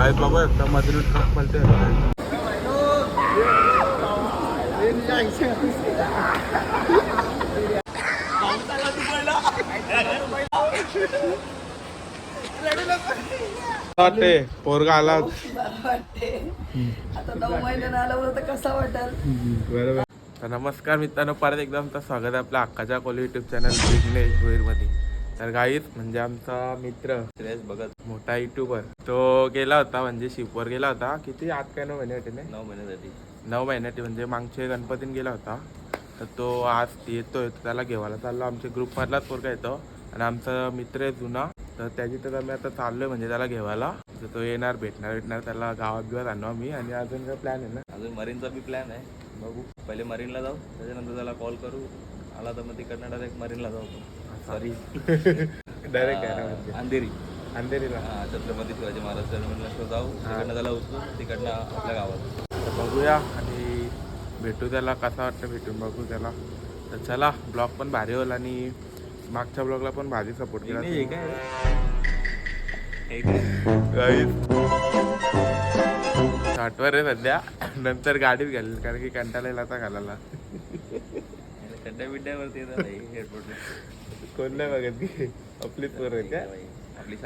काय बाबा एकदा मध्ये ट्रक पलटे वाटते पोरगा आला. कसा वाटेल? बरोबर. तर नमस्कार मित्रांनो परत एकदा आमचं स्वागत आहे आपल्या अक्काच्या कोली युट्यूब चॅनल बिजनेस मध्ये तर गाईच म्हणजे आमचा मित्र श्रेयस बघत मोठा युट्यूबर तो गेला होता म्हणजे शिपवर गेला होता. किती? आठ काय? नऊ महिने होते ना? नऊ महिन्यासाठी नऊ महिन्याचे म्हणजे मागचे गणपतीने गेला होता. तर तो आज येतोय त्याला घेवायला चाललो. आमच्या ग्रुपमधलाच पोरगा येतो. आणि आमचा मित्र आहे जुना. तर त्याची तर आम्ही आता चाललोय म्हणजे त्याला घेवायला. तर तो येणार भेटणार भेटणार त्याला गावात बिवात आणू आम्ही. आणि अजून काय प्लॅन आहे ना? अजून मरीनचा बी प्लॅन आहे. बघू. पहिले मरीनला जाऊ त्याच्यानंतर त्याला कॉल करू. आला तर मग तिकडनं डायरेक्ट मरीनला जाऊ सॉरी डायरेक्ट आहे ना म्हणजे. अंधेरी. अंधेरीला. हा, छत्रपती शिवाजी महाराज टर्मिनलला जाऊ तिकडनं त्याला उचलू तिकडनं आपल्या गावात. तर बघूया आणि भेटू त्याला कसा वाटतं भेटून बघू त्याला. तर चला ब्लॉग पण भारी होईल आणि मागच्या ब्लॉगला पण भारी सपोर्ट केला. साठवर आहे सध्या. नंतर गाडीत घालेल कारण की कंटाळा येईल आता घालायला. येतात भाई हेडपोर्ट कोण नाही बघत की आपली पोर आहे का? आपली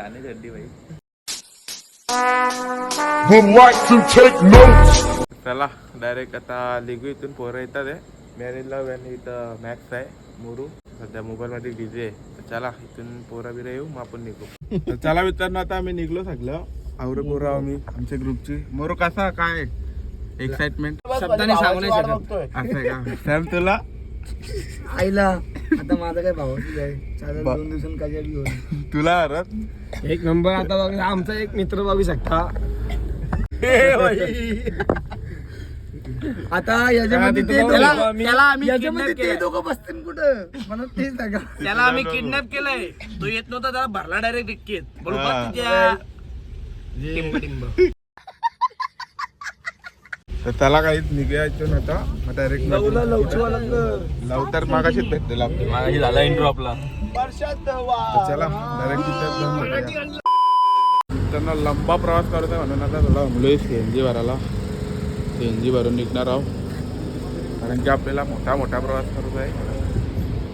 to take notes. चला डायरेक्ट आता लिगू इथून पोरं येतात आहे मॅरेज लव आणि इथं मॅक्स आहे मोरू. सध्या मोबाईल मध्ये बिझी आहे. तर चला इथून पोरा बिरा येऊ मग आपण निघू. तर चला मित्रांनो आता आम्ही निघलो सगळं. आवर पोरं आम्ही आमच्या ग्रुपची. मोरू कसा काय? एक्साइटमेंट शब्दाने सांगू नाही शकत. असं आहे का? सॅम तुला? आईला. आता माझा काय भाव दोन दिवसांनी काय घेऊन तुला हरत? एक नंबर आता बघा आमचा एक मित्र बघू शकता. आता याच्यामध्ये ते दोघं- त्याला आम्ही याच्यामध्ये ते दोघं बसतील कुठं? मला तेच सांगा. त्याला आम्ही किडनॅप केलंय. तो येत नव्हता त्याला भरला डायरेक्ट इतकेत हा. बरोबर तिच्या टिंब टिंब तर त्याला काहीच निघायचं नव्हता मग डायरेक्ट लव तर मागाशीच भेटलेला आपल्याला. माझी झाला इंट्रो आपला. तर चला डायरेक्ट तिथं जाऊन भेटूया. त्यांना लंबा प्रवास करत आहे म्हणून आता थोडा मुलं सी एन जी भरायला सी एन जी भरून निघणार आहोत. कारण की आपल्याला मोठा मोठा प्रवास करत आहे.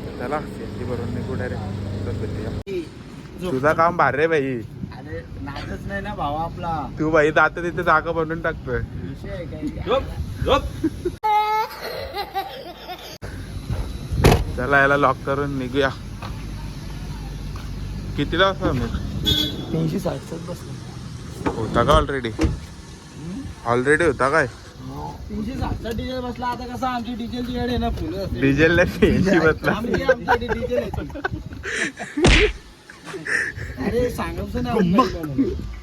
तर चला सी एन जी भरून निघू डायरेक्ट भेटूया. तुझं काम भारी आहे बाई. अरे नाचच नाही ना भावा आपला. तू बाई जातं तिथे जागा बनवून टाकतोय. चला याला लॉक करून निघूया. कितीला वाजता मी तीनशे साठ बसला. होता का ऑलरेडी ऑलरेडी होता काय? तीनशे साठचा डिझेल बसला. आता कसं आमची डिझेलची गाडी आहे ना फुलं डिझेलला तीनशे बसला. आमची आमची डिझेल अरे सांगायचं नाही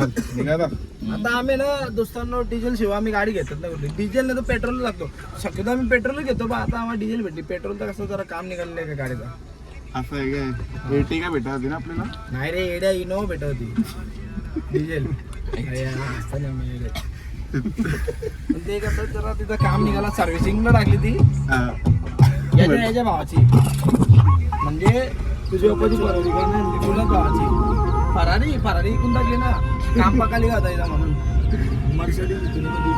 आता. आम्ही ना दोस्तांनो डिझेल शिवाय आम्ही गाडी घेतात ना डिझेल नाही तर पेट्रोल लागतो. शक्यतो आम्ही पेट्रोल घेतो पण आता आम्हाला डिझेल भेटली. पेट्रोल तर कसं जरा काम निघालेलं आहे का गाडीचा? असं आहे काय? एटी काय भेटा होती ना आपल्याला? नाही रे एड्या इनोवा भेटत होती. डिझेल नाही ते कसं जरा तिथं काम निघाला सर्व्हिसिंगला टाकली ती. याच्या याच्या भावाची. म्हणजे तुझी नाही तुला भावाची. फरारी फरारी इकून टाकली ना काम होता म्हणून? मर्सिडीज होती ना ती.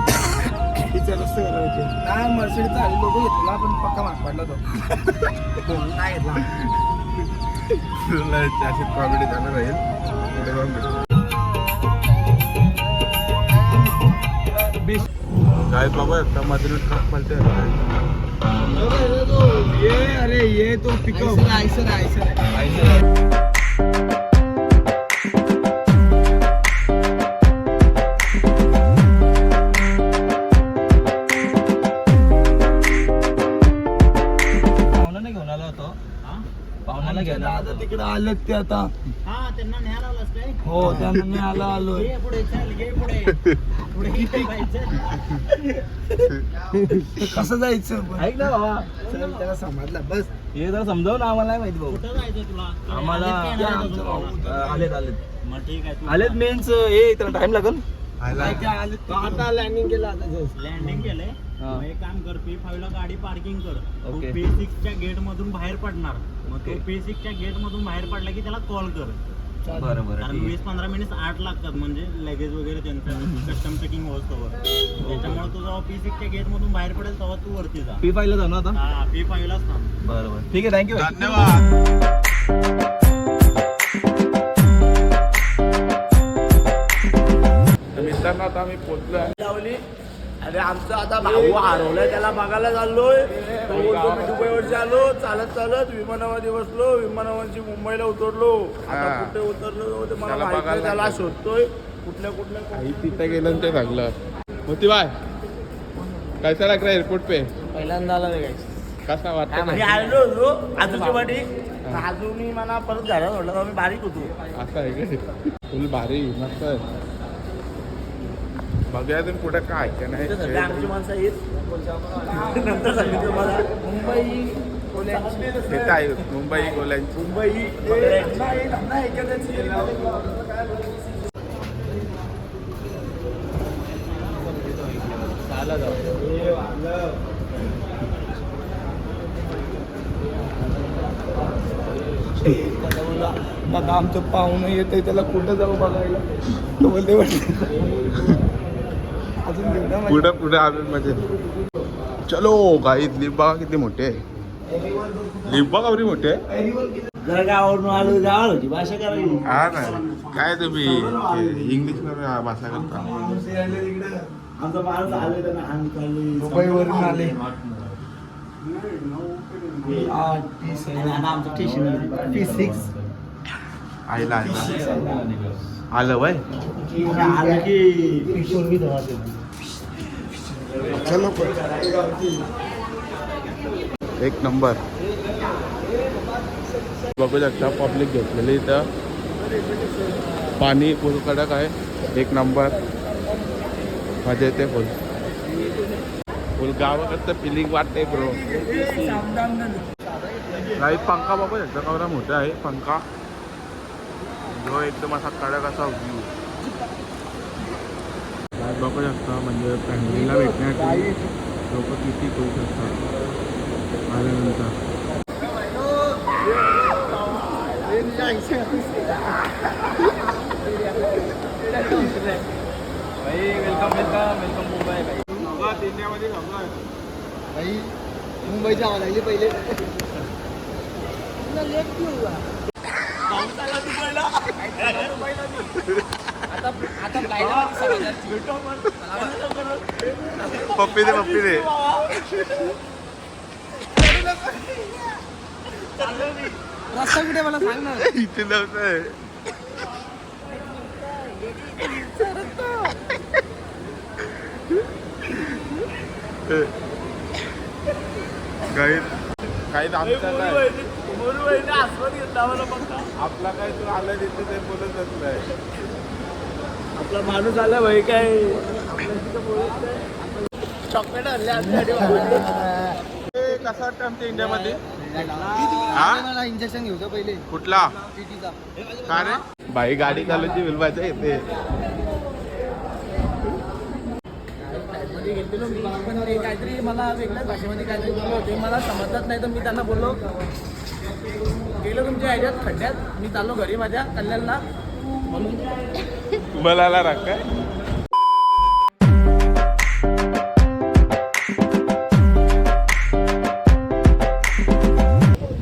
तिचं रस्ते करायचे नाही मर्सिडीचा आधी लोक घेतला पण पक्का माग पडला तो. नाही घेतला तुला अशी कॉमेडी झालं राहील. पुढे जाऊन भेटू. काय बाबा एकदा मध्ये ट्रक पलटे ये अरे ये तो पिकअप आयसर आयसर पाहुण्याला आता. तिकडे आलेत ते आता हा त्यांना हो मी आलो आलो कसं जायचं? ऐक ना बाबा. त्याला समजला. बस. हे जर समजावून आम्हाला नाही माहिती भाऊ. कुठं जायचं तुला? आम्हाला. आलेत आलेत मग ठीक आहे आलेत मेन्स हे त्याला टाइम लागेल. आता लँडिंग केलं आता. लँडिंग केलंय. हा. एक काम कर पी फाईव्ह ला गाडी पार्किंग कर. पी सिक्सच्या गेट मधून बाहेर पडणार. मग तो ओके. पी सिक्सच्या गेट मधून बाहेर पडला की त्याला कॉल कर. बरं बरं कारण ठीक वीस पंधरा मिनिट आठ लागतात म्हणजे लगेज वगैरे त्यांचं कस्टम चेकिंग होतं त्याच्यामुळे तू जेव्हा पी सिक्सच्या गेट मधून बाहेर पडेल तेव्हा तू वरती जा. पी फाईव्हला जाऊ ना आता? हा पी फाईव्ह लाच थांब. बरं बरं. ठीक आहे थँक्यू धन्यवाद. तर मित्रांनो आता आम्ही पोचलोय लावली अरे आमचा आता भाऊ हरवलाय त्याला बघायला चाललोय. तो बोलतो मी दुबईवरची आलो चालत चालत विमानामध्ये बसलो विमानावरची मुंबईला उतरलो. आता. कुठे उतरलो ते मला त्याला माहीत नाही बघायला त्याला लागलो. शोधतोय. कुठल्या कुठल्या आई तिथे गेलं ते सांगलं मोती बाय कैसा लग रहा है एयरपोर्ट पे? पहिल्यांदा आला कसा वाटतं मी आलो होतो आजूची वाटी. अजून मला परत घरात म्हटलं मी बारीक होतो. असं आहे का? फुल भारी मस्त आहे. बघूया तुम्ही पुढे काय का नाही आमची माणसं नंतर सांगितलं मला मुंबई हे काय मुंबई गोल्यांची मुंबई. बघा आमचं पाहुणं येतंय त्याला कुठं जाऊ बघायला? तो बोलते पुढे पुढे आम्ही म्हणजे चलो लिप बघा किती मोठे. आहे लिप बघा एवढी मोठे आहे हा ना. काय तुम्ही? इंग्लिश भाषा करता. आलं वय? आलं की चलो एक नंबर. बघू शकता पब्लिक घेतलेली इथं. पाणी फुल कडक आहे. एक नंबर. मजा येते फुल फुल तर फिलिंग वाटते ब्रो काही पंखा बघू शकता कवरा मोठा आहे पंखा. जो एकदम असा कडक असा व्ह्यू बघू शकता म्हणजे फॅमिलीला भेटण्यासाठी लोक किती करू शकतात आल्यानंतर वेलकम वेलकम वेलकम मुंबई मुंबईच्या आवा लागली पहिले पप्पी दे पप्पी दे. रस्ता कुठे मला सांग ना. इथे नव्हतं काही काही काय आपला काय तू आलं तिथे ते बोलतच नाही. आपला माणूस आला भाई काय? चॉकलेट आणले आमच्यासाठी कसा वाटतं आमच्या इंडियामध्ये? हा? इंजेक्शन घेऊ पहिले? कुठला? का रे? बाई गाडी चालवायची विलवायच्या येते काहीतरी मला वेगळ्याच भाषेमध्ये काहीतरी बोललो होते. मला समजत नाही तर मी त्यांना बोललो. गेलो तुमच्या ह्याच्यात खड्ड्यात. मी चाललो घरी माझ्या कल्याणला. म्हणून आला राग काय?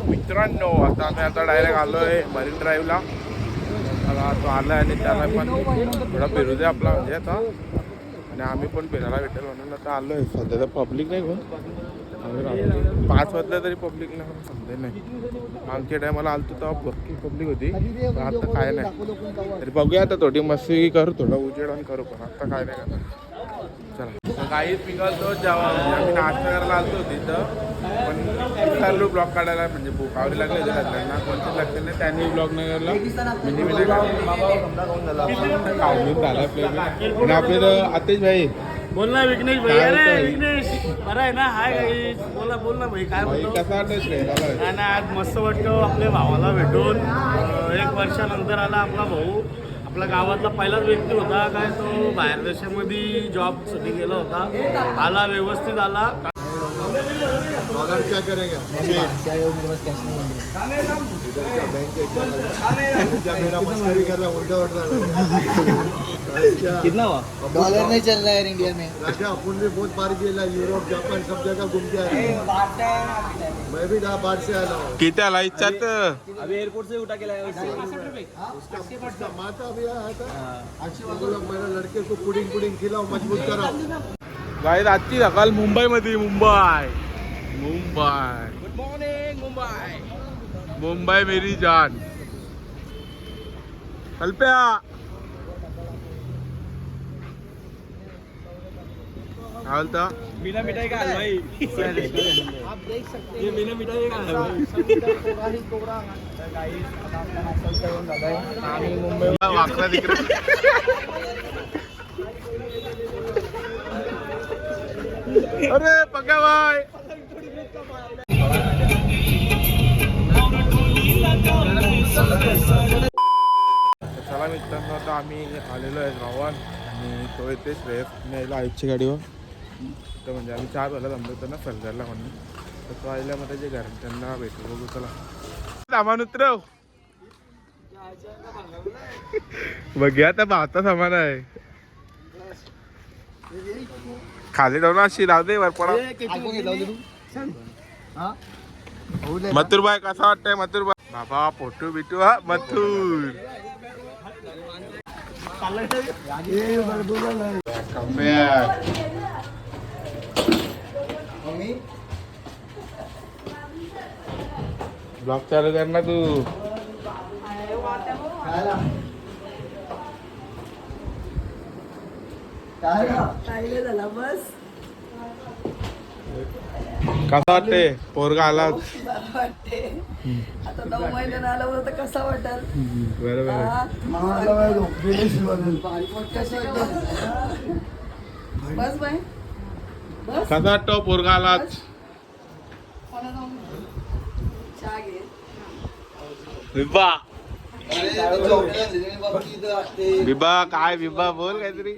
मित्रांनो आता आम्ही आता डायरेक्ट आलोय मरीन ड्राईव्हला आता तो आला आणि त्याला पण थोडा फिरू दे आपला म्हणजे आता. आणि आम्ही पण फिरायला भेटेल म्हणून आता आलोय. सध्या तर पब्लिक नाही कोण. पाच वाजल्या तरी पब्लिक नाही समजे नाही. आमच्या टायमाला आलतो तेव्हा भरपूर पब्लिक होती. पण आता काय नाही. तरी बघूया आता थोडी मस्ती करू थोडा आणि करू पण. आता काय नाही करणार. चला. काही पिकलतो जेव्हा आम्ही नाश्ता करायला आलतो तिथं पण चाललो ब्लॉग काढायला म्हणजे भूकावरी लागले होते त्यांना कोणतेच लक्ष नाही. त्यांनी ब्लॉग नाही करला म्हणजे मी खाऊन झाला. आपले तर आतेश भाई बोल ना विघ्नेश भाई अरे? विघ्नेश बरं आहे ना? हाय गाई बोला बोल ना भाई काय श्रेयाला आणि आज मस्त वाटतं. आपल्या भावाला भेटून अं, एक वर्षानंतर आला आपला भाऊ. आपल्या गावातला पहिलाच व्यक्ती होता. काय तो बाहेर देशामध्ये जॉबसाठी गेला होता. आला व्यवस्थित आला. कितना हुआ? डॉलर नहीं चल रहा है इंडिया में। राजा अपन भी बहुत बार गेला यूरोप जापान सब जगह घूम के आया मैं भी बाहर से आया हूँ। किती आला इच्छात अभी एयरपोर्ट से उठा के लाया उसका माता भी आया था। मेरे लड़के को पुडिंग पुडिंग खिलाओ मजबूत कराओ। गाईत आजची सकाळ मुंबईमध्ये मुंबई. मुंबई. गुड मॉर्निंग मुंबई मुंबई मेरी जान. कल्प्या. काय बोलता बिना मिठाई का हलवाई. आप देख सकते हैं। ये बिना मिठाई का हलवाई. मुंबई वाकडा तिकडे अरे! होय तो येते श्रेयस न्यायला आईची गाडीवर. तर म्हणजे आम्ही चहा प्यायला जमलो होतो ना सरदारला म्हणून. तर तो आईला मग त्याचे घर त्यांना भेटू बघू चला. सामान उतरव बघ आता भाता सामान आहे. खाली जाऊन अशी राहू दे वरपडा मथुरबाई कसा वाटतंय मथुरबाई? बाबा पोटू बिटू हा मथुर. Come back. ब्लॉग चालू कर ना तू. पाहिलं झाला बस. कसा वाटते पोरगा आला? बरं वाटते आता नऊ महिन्यानं होतं कसं वाटेल? बरोबर आहे. हा? कसं वाटेल? बस बाय बस. कसा वाटतो पोरगा आला कोणा जाऊन चहा घे. बिबा बिबा काय बिबा बोल काहीतरी.